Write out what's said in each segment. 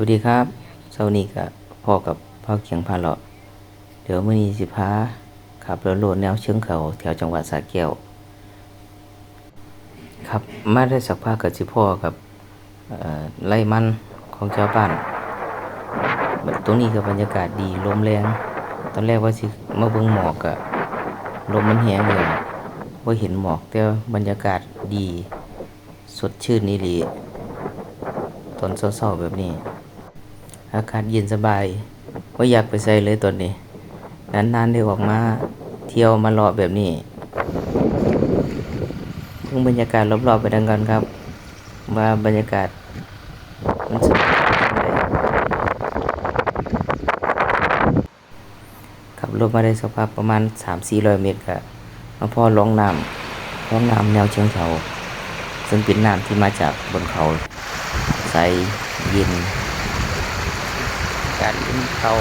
วัสดีครับเช้านี้ก็พ่อกับพ่อเคียงพาเลาะเดี๋ยวมื้อนี้สิพาขับรถโลดแนวเชิงเขาแถวจังหวัดสระแก้วครับมาได้สักพักกับสิพ่อกับเอ่อไร่มันของชาวบ้านแบบตรงนี้ก็บรรยากาศดีลมแรง ตอนแรกว่าสิมาเบิ่งหมอกก็ลมมันแหงเลยบ่าเห็นหมอกแต่บรรยากาศดี สดชื่นนี่หลีตอนเศร้าๆแบบนี้ อากาศเย็นสบายว่อยากไปใส่เลยตอนนี้นานๆได้ออกมาเที่ยวมาเลาะแบบนี้เพิ่งบรรยากาศรอบๆไปดังกันครับ ว่าบรรยากาศมันสวยขับรถมาได้สักพักประมาณ 3-400 เมตรก็มาพอร้องน้ำร้องน้ำแนวเชิงเขา ซึ่งเป็นน้ำที่มาจากบนเขา ใสเย็น การลินเขา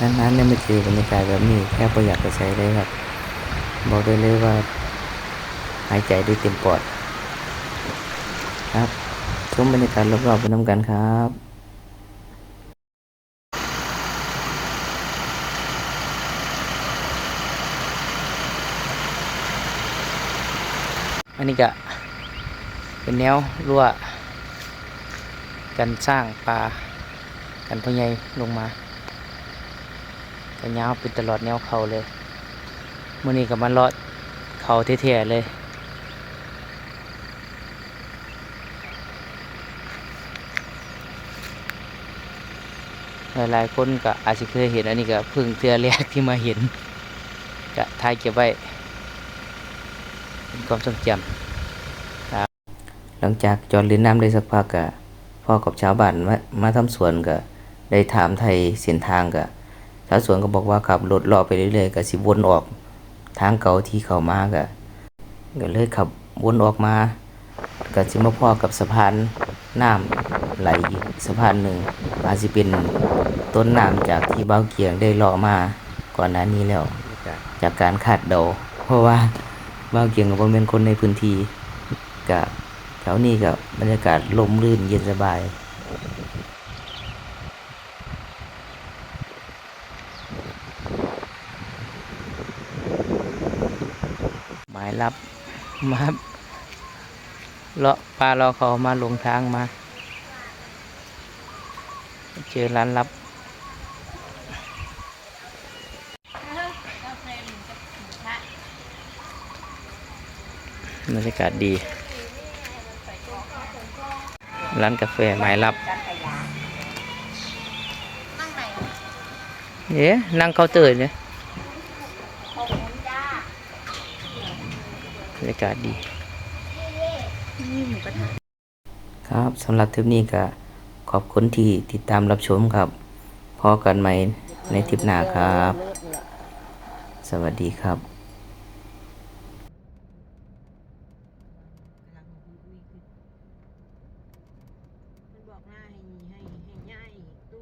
นานๆเนี่ยไม่เจอบรรยากาศแบบนี้แค่ประหยัดไปใช้เลยครับ บอกได้เลยว่า หายใจได้เต็มปอด ครับชมบรรยากาศรอบๆไปน้ำกันครับ อันนี้ก็เป็นแนวรั้วกันสร้างปลากันพ่อใหญ่ลงมากันยาวเป็นตลอดแนวเขาเลยมื่อนี้ก็มาเลาะเขาเท่ๆเลยหลายๆคนก็อาจจะเคยเห็นอันนี้ก็เพิ่งเทือแรกที่มาเห็นก็ถ่ายเก็บไว้ เป็นความทรงจำครับหลังจากจอดล่นน้ำได้สักพักก็พ่อกับชาวบ้านมามาทำสวนก็ได้ถามไทยเส้นทางก็ชาวสวนก็บอกว่าขับรถลาะไปเรื่อยๆก็สิวนออกทางเก่าที่เขามาก็ก็เลยขับวนออกมาก็สิมาพ่อกับสะพานน้ำไหลอีกสะพานหนึ่งอาจจะเป็นต้นน้ำจากที่เบ้าเกียงได้ลาะมาก่อนหน้านี้แล้ว จากการคาดเดาเพราะว่า บ้าเกียงกับเป็นคนในพื้นที่กับแถวนี้กับบรรยากาศลมรื่นเย็นสบายหมายรับมาเลาะปลาเราเขามาลงทางมา เจอร้านลับ บรรยากาศดี ร้านกาแฟหมายรับเอ๊ะนั่งเคาน์เตอร์เนี่ยบรรยากาศดีครับสำหรับทริปนี้ก็ขอบคุณที่ติดตามรับชมครับพอกันใหม่ในทริปหน้าครับ สวัสดีครับ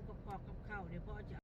กระกอบกับข้าวเดี๋ยวพ่อจะ